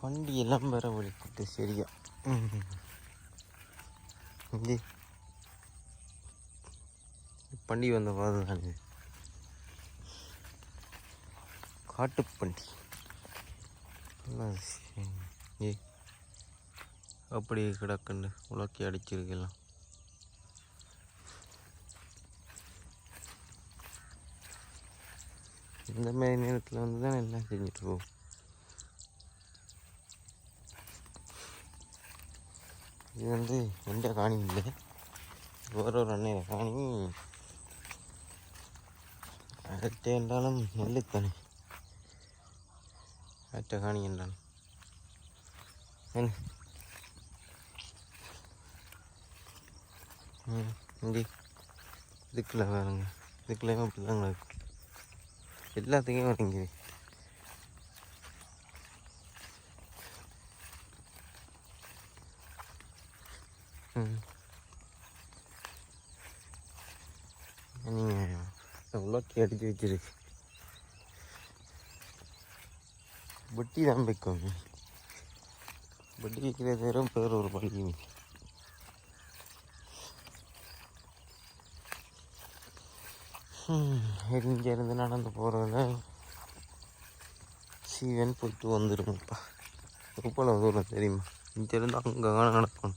வண்டி எல்லாம் வர ஒழிக்கிட்டு சரியா. இங்கே. பண்டி வந்த பாதை தானே காட்டுப்பண்டி ஏ அப்படி கிடக்குண்டு உலக்கி அடிச்சிருக்கலாம். இந்த மாதிரி நேரத்தில் வந்து தான் எல்லாம் செஞ்சுட்டு போகும். இது வந்து எந்த காணி இல்லை ஒரு ஒரு அண்ணன் காணி. அடுத்து என்றாலும் நெல்லுத்தானே அடுத்த காணி என்றாலும் என்ன? ம் இங்கே. இதுக்குள்ள வேறுங்க இதுக்குள்ளேயும் அப்படி தாங்க இருக்கு எல்லாத்துக்கும் வணங்குது நீங்கள் உள்ளாக்கி அடிச்சு வச்சிருக்கு வட்டி தான் வைக்கும் வட்டி வைக்கிறது வேற பேர் ஒரு பள்ளி. இங்கேருந்து நடந்து போகிறதுல சீவன் போயிட்டு வந்துடுங்கப்பா எவ்வளோ தூரம் தெரியுமா? இங்கேருந்து அங்கே நடக்கணும்.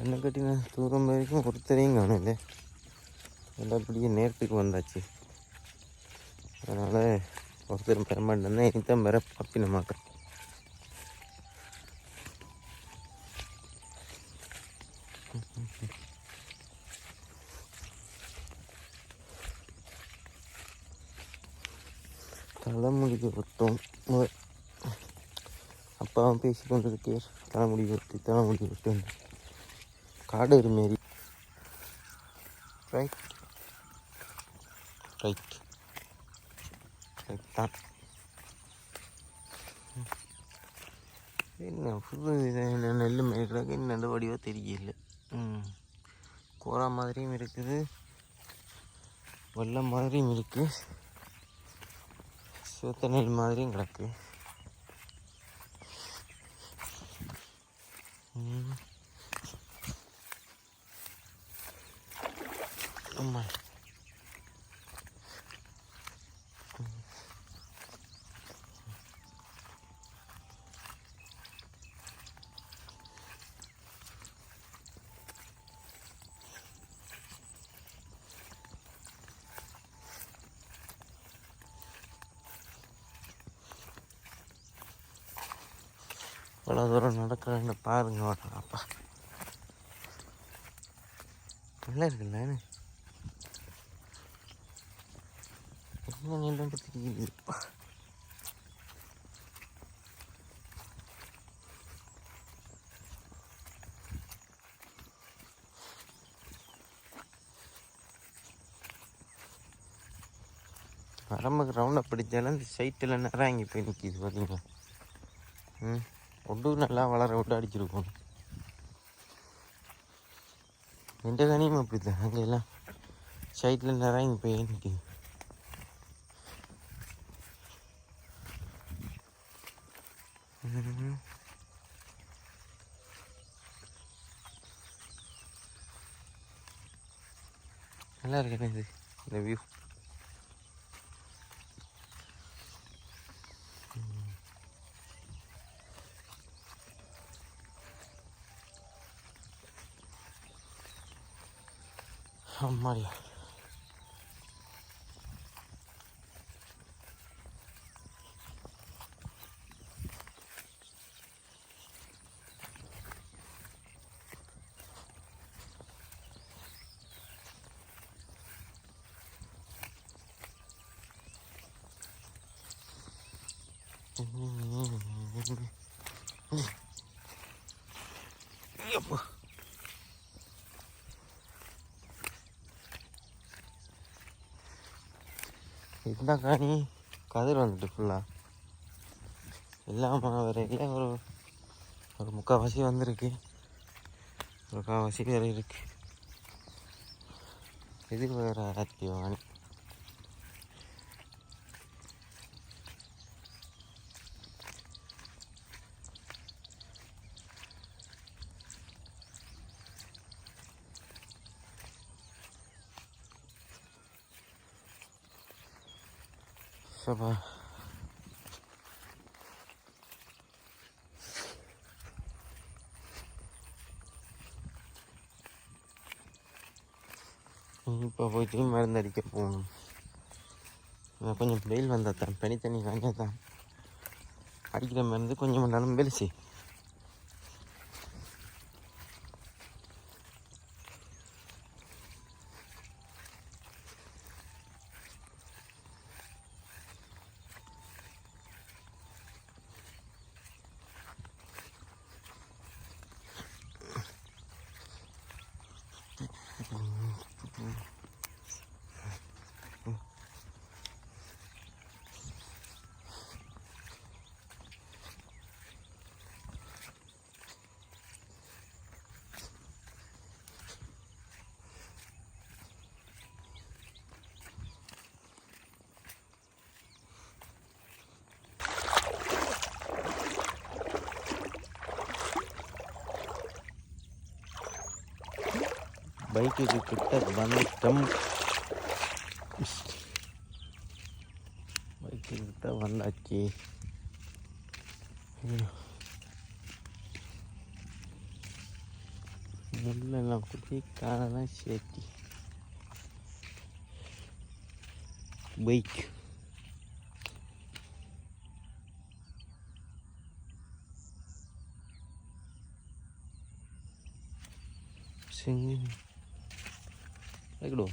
கண்ணை கட்டின தூரம் வரைக்கும் ஒருத்தரையும் காணல எல்லாம் அப்படியே நேரத்துக்கு வந்தாச்சு அதனால் ஒருத்தர் பெற மாட்டேன்னா இதான் பெற பப்பினமாக்க தலைமுடிக்கு ஒருத்தம் அப்பாவும் பேசி கொண்டிருக்கார் தலைமுடி வெட்டி தலைமுடி வெட்டு காடு மாரி. ரைட் ரைட் ரைட் தான். என்ன புது என்ன நெல் மேய்க்கிறாங்க என்ன வடிவாக தெரியல. ம். கோரா மாதிரியும் இருக்குது. வெள்ளம் மாதிரியும் இருக்குது சிவத்த நெல் மாதிரியும் கிடக்கு. ம். ஆமா. இவ்வளோ தூரம் நடக்கிறேன்னு பாருங்க அப்பா. நல்லா இருக்குல்ல என்ன நீளம் தெரியுதுப்பா வரம்புக்கு ரவுண்டை பிடிச்சாலும் இந்த சைட்டில் நேரம் இங்கே போய் நிற்கிது பார்த்தீங்களா ம் ஒட்டு நல்லா வளர விட்டு அடிச்சிருக்கோம். எந்த கனியும் அப்படி தான் அங்கே எல்லாம் சைட்டில் நேரம் இங்கே போய் நிற்கிது நல்லா இருக்குண்ணே இது இந்த வியூ அம்மாடியா எப்பா. இந்த காணி கதிர் வந்துட்டு ஃபுல்லாக எல்லாம் இல்லை ஒரு ஒரு முக்கால்வாசி வந்திருக்கு. ஒரு கால்வாசி வேறு இருக்குது இது வேறு அத்தியவாணி சபா இப்போ போயிட்டு மருந்து அடிக்க போகணும் கொஞ்சம் வெயில் வந்தால் தான் பனி தண்ணி காஞ்சா தான் அடிக்கிற மருந்து கொஞ்சம் Mm-hmm. பண்ணாலும் வெளிச்சு பைக்குக்கு கிட்ட வந்துட்டோம் பைக்கு கிட்ட வந்தாச்சு ஐயோ. நெல்லெல்லாம் குத்தி காலெல்லாம் சேர்த்தி பைக் சிங்க इकडं.